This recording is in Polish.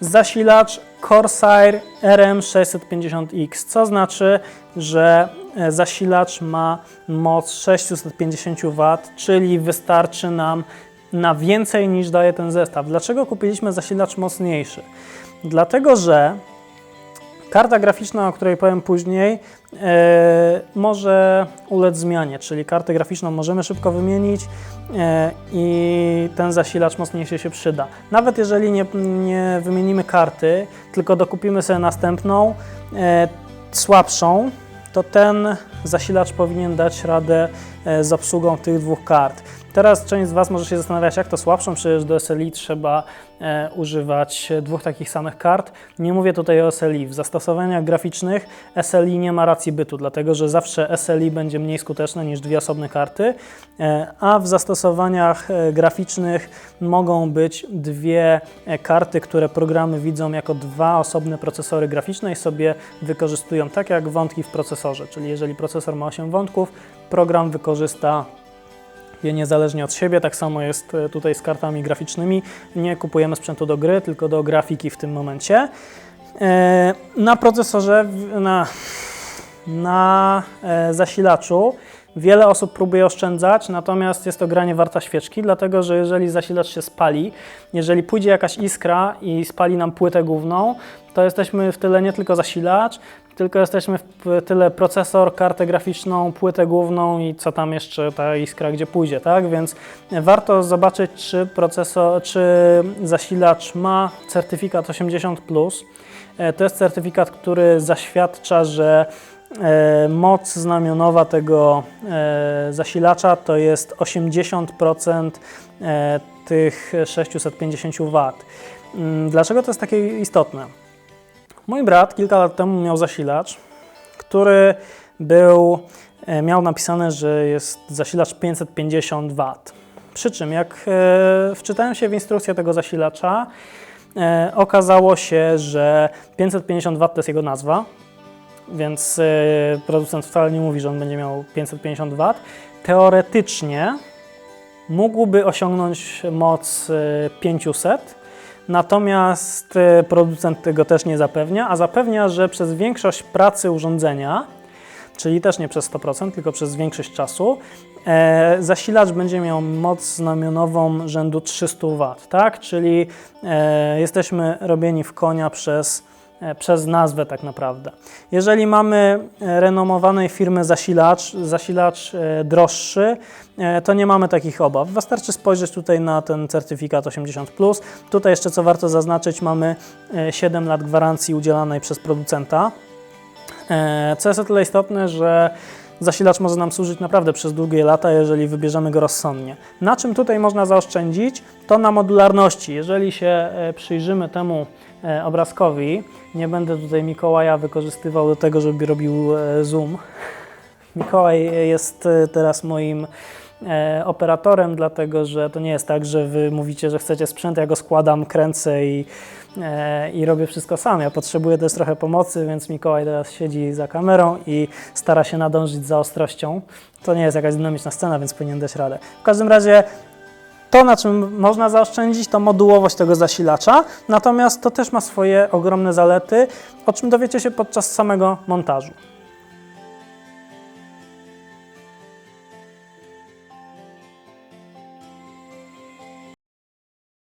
zasilacz Corsair RM650X, co znaczy, że zasilacz ma moc 650 W, czyli wystarczy nam na więcej niż daje ten zestaw. Dlaczego kupiliśmy zasilacz mocniejszy? Dlatego, że Karta graficzna, o której powiem później, e, może ulec zmianie, czyli kartę graficzną możemy szybko wymienić e, i ten zasilacz mocniejszy się przyda. Nawet jeżeli nie, nie wymienimy karty, tylko dokupimy sobie następną, e, słabszą, to ten zasilacz powinien dać radę e, z obsługą tych dwóch kart. Teraz część z Was może się zastanawiać, jak to słabszą, przecież do SLI trzeba e, używać dwóch takich samych kart. Nie mówię tutaj o SLI. W zastosowaniach graficznych SLI nie ma racji bytu, dlatego że zawsze SLI będzie mniej skuteczne niż dwie osobne karty, e, a w zastosowaniach e, graficznych mogą być dwie e, karty, które programy widzą jako dwa osobne procesory graficzne i sobie wykorzystują tak jak wątki w procesorze. Czyli jeżeli procesor ma 8 wątków, program wykorzysta je niezależnie od siebie. Tak samo jest e, tutaj z kartami graficznymi. Nie kupujemy sprzętu do gry, tylko do grafiki w tym momencie. E, Na procesorze, na, na e, zasilaczu wiele osób próbuje oszczędzać, natomiast jest to granie warta świeczki, dlatego że jeżeli zasilacz się spali, jeżeli pójdzie jakaś iskra i spali nam płytę główną, to jesteśmy w tyle nie tylko zasilacz, tylko jesteśmy w tyle procesor, kartę graficzną, płytę główną i co tam jeszcze ta iskra gdzie pójdzie, tak? Więc warto zobaczyć, czy procesor, czy zasilacz ma certyfikat 80. E, To jest certyfikat, który zaświadcza, że moc znamionowa tego e, zasilacza to jest 80% e, tych 650 W. Mm, Dlaczego to jest takie istotne? Mój brat kilka lat temu miał zasilacz, który był, e, miał napisane, że jest zasilacz 550 W. Przy czym, jak e, wczytałem się w instrukcję tego zasilacza, e, okazało się, że 550 W to jest jego nazwa, więc e, producent wcale nie mówi, że on będzie miał 550 W. Teoretycznie mógłby osiągnąć moc e, 500, natomiast e, producent tego też nie zapewnia, a zapewnia, że przez większość pracy urządzenia, czyli też nie przez 100%, tylko przez większość czasu, e, zasilacz będzie miał moc znamionową rzędu 300 W, tak? Czyli e, jesteśmy robieni w konia przez przez nazwę tak naprawdę. Jeżeli mamy e, renomowanej firmy zasilacz, zasilacz e, droższy, e, to nie mamy takich obaw. Wystarczy spojrzeć tutaj na ten certyfikat 80+. Tutaj jeszcze co warto zaznaczyć, mamy e, 7 lat gwarancji udzielanej przez producenta. E, Co jest o tyle istotne, że zasilacz może nam służyć naprawdę przez długie lata, jeżeli wybierzemy go rozsądnie. Na czym tutaj można zaoszczędzić? To na modularności. Jeżeli się e, przyjrzymy temu e, obrazkowi, nie będę tutaj Mikołaja wykorzystywał do tego, żeby robił e, zoom. Mikołaj jest e, teraz moim e, operatorem, dlatego że to nie jest tak, że wy mówicie, że chcecie sprzęt, ja go składam, kręcę i, e, i robię wszystko sam. Ja potrzebuję też trochę pomocy, więc Mikołaj teraz siedzi za kamerą i stara się nadążyć za ostrością. To nie jest jakaś dynamiczna scena, więc powinien dać radę. W każdym razie to, na czym można zaoszczędzić, to modułowość tego zasilacza, natomiast to też ma swoje ogromne zalety, o czym dowiecie się podczas samego montażu.